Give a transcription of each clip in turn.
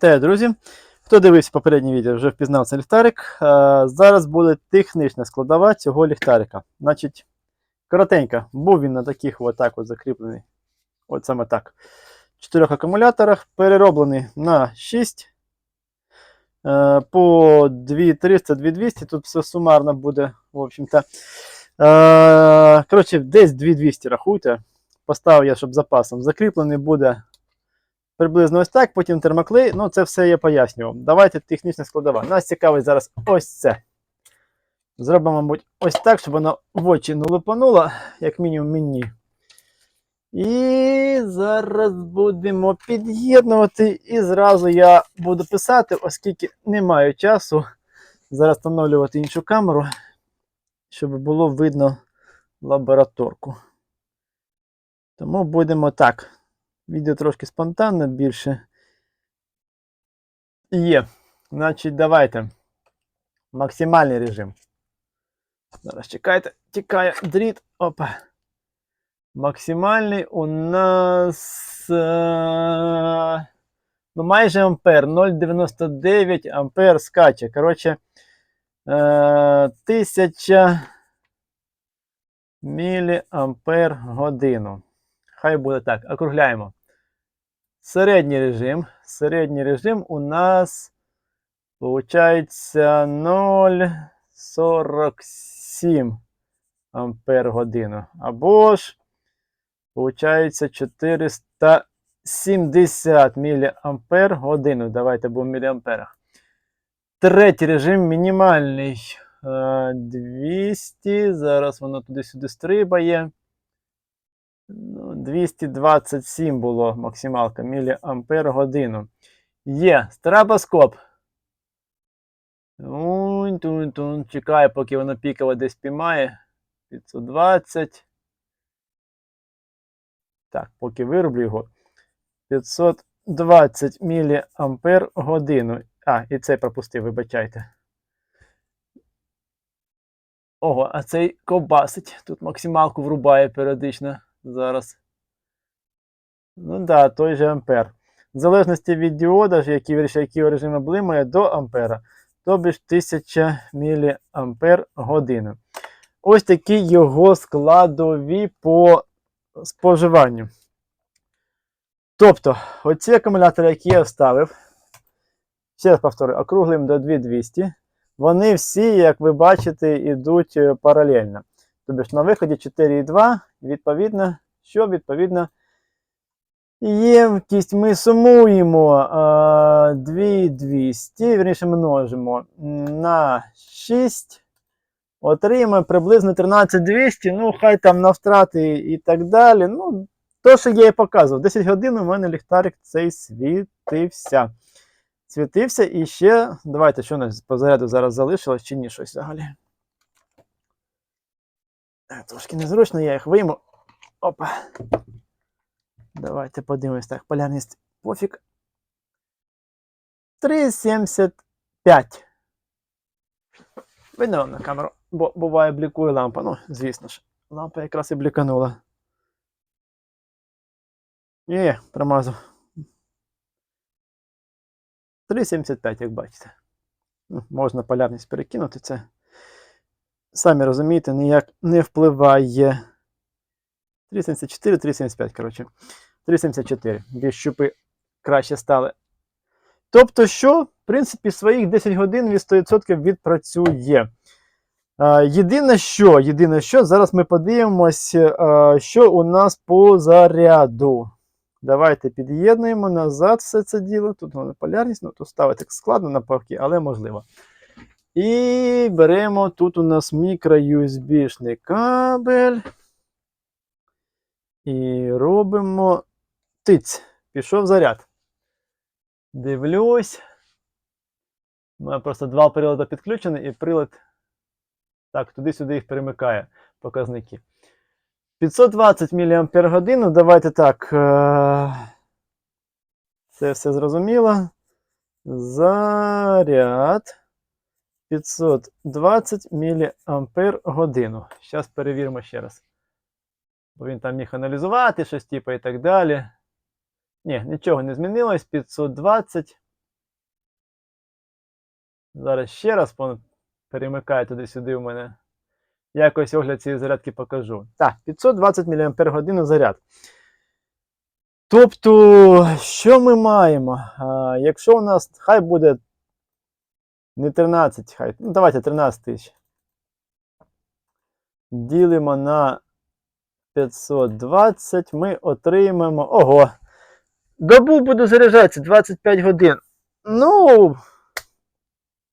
Вітаю, друзі! Хто дивився попереднє відео, вже впізнав цей ліхтарик. Зараз буде технічна складова цього ліхтарика. Значить, коротенько, був він на таких отак от закріплений. От саме так. Чотирьох акумуляторах, перероблений на 6. е, По 2300, 2200. Тут все сумарно буде, в общем-то. Е, Коротше, десь 2200 рахуйте. Поставив я, щоб запасом. Закріплений буде приблизно ось так, потім термоклей. Ну, це все я пояснював. Давайте технічна складова. Нас цікавить зараз ось це. Зробимо, мабуть, ось так, щоб воно в очі не липануло, як мінімум мені. І зараз будемо під'єднувати. І зразу я буду писати, оскільки не маю часу зараз встановлювати іншу камеру, щоб було видно лабораторку. Тому будемо так. Відео трошки спонтанне більше. Є. Значить, давайте. Максимальний режим. Зараз чекайте, тікає дріт. Опа. Максимальний у нас. Е... Ну, майже ампер. 0,99 ампер скаче. Коротше. Е... 1000 міліампер годину. Хай буде так. Округляємо. Середній режим. Середній режим у нас получається 0,47 ампер годину. Або ж получається 470 міліампер годину. Давайте будемо в міліамперах. Третій режим мінімальний. Е, 200. Зараз воно туди-сюди стрибає. Ну, 227 було максималка міліампер годину. Є страбоскоп. Тун, тун, тун. Чекає, поки воно піково десь піймає. 520. Так, поки вироблю його. 520 міліампер годину. А, і цей пропустив, вибачайте. Ого, а цей ковбасить. Тут максималку врубає періодично зараз. Ну так, да, той же ампер. В залежності від діода, який, який режим облимує, до ампера. Тобі ж 1000 мА годину. Ось такі його складові по споживанню. Тобто, оці акумулятори, які я вставив, ще раз повторюю, округлим до 2200, вони всі, як ви бачите, йдуть е, паралельно. Тобто на виході 4,2, відповідно, що відповідно ємкість ми сумуємо а, 2200, вірніше множимо на 6. Отримаємо приблизно 13200, ну, хай там на втрати і так далі. Ну, то, що я і показував. 10 годин у мене ліхтарик цей світився. Світився і ще. Давайте, що у нас по заряду зараз залишилось, чи ні щось взагалі. Е, Трошки незручно, я їх вийму. Опа. Давайте подивимось так. Полярність пофіг. 3,75. Видно на камеру, бо буває блікує лампа. Ну, звісно ж. Лампа якраз і бліканула. Є, промазав. 3,75, як бачите. Можна полярність перекинути це. Самі розумієте, ніяк не впливає. 374, 375, коротше. 374. Більш щупи краще стали. Тобто, що, в принципі, своїх 10 годин від 100% відпрацює. Єдине що, єдине що, зараз ми подивимось, що у нас по заряду. Давайте під'єднуємо назад все це діло. Тут воно полярність, ну тут ставити складно навпаки, але можливо. І беремо тут у нас мікро-USB-шний кабель. І робимо тиць. Пішов заряд. Дивлюсь. У мене просто два прилади підключені, і прилад так, туди-сюди їх перемикає показники. 520 мАч. Давайте так. е, Це все зрозуміло. Заряд. 520 мАч. Зараз перевіримо ще раз. Бо він там міг аналізувати щось, типу, і так далі. Ні, нічого не змінилось. 520 Зараз ще раз перемикаю туди-сюди у мене. Якось огляд цієї зарядки покажу. Так, 520 мАч заряд. Тобто, що ми маємо? А, якщо у нас хай буде не 13, хай, ну давайте 13 тисяч. Ділимо на 520, ми отримаємо. Ого! Добу буду заряджатися 25 годин. Ну,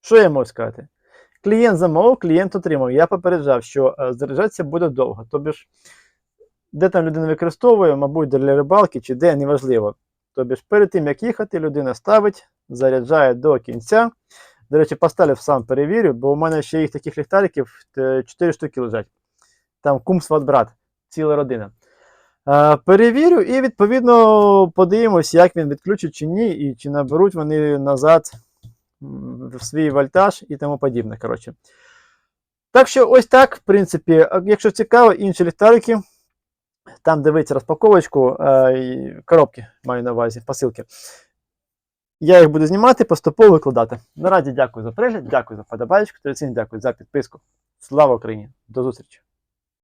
що я можу сказати? Клієнт замовив, клієнт отримав. Я попереджав, що е, заряджатися буде довго. Тобі ж, де там людина використовує, мабуть, для рибалки чи де, неважливо. Тобі ж перед тим, як їхати, людина ставить, заряджає до кінця. До речі, поставив сам перевірю, бо у мене ще їх таких ліхтариків 4 штуки лежать. Там кум сват брат, ціла родина. Е, Перевірю і відповідно подивимось, як він відключить чи ні, і чи наберуть вони назад в свій вольтаж і тому подібне. Коротше. Так що ось так, в принципі, якщо цікаво, інші ліхтарики, там дивиться розпаковочку, е, коробки маю на увазі, посилки. Я їх буду знімати, поступово викладати. Наразі дякую за перегляд, дякую за вподобайку, традиційно дякую за підписку. Слава Україні! До зустрічі!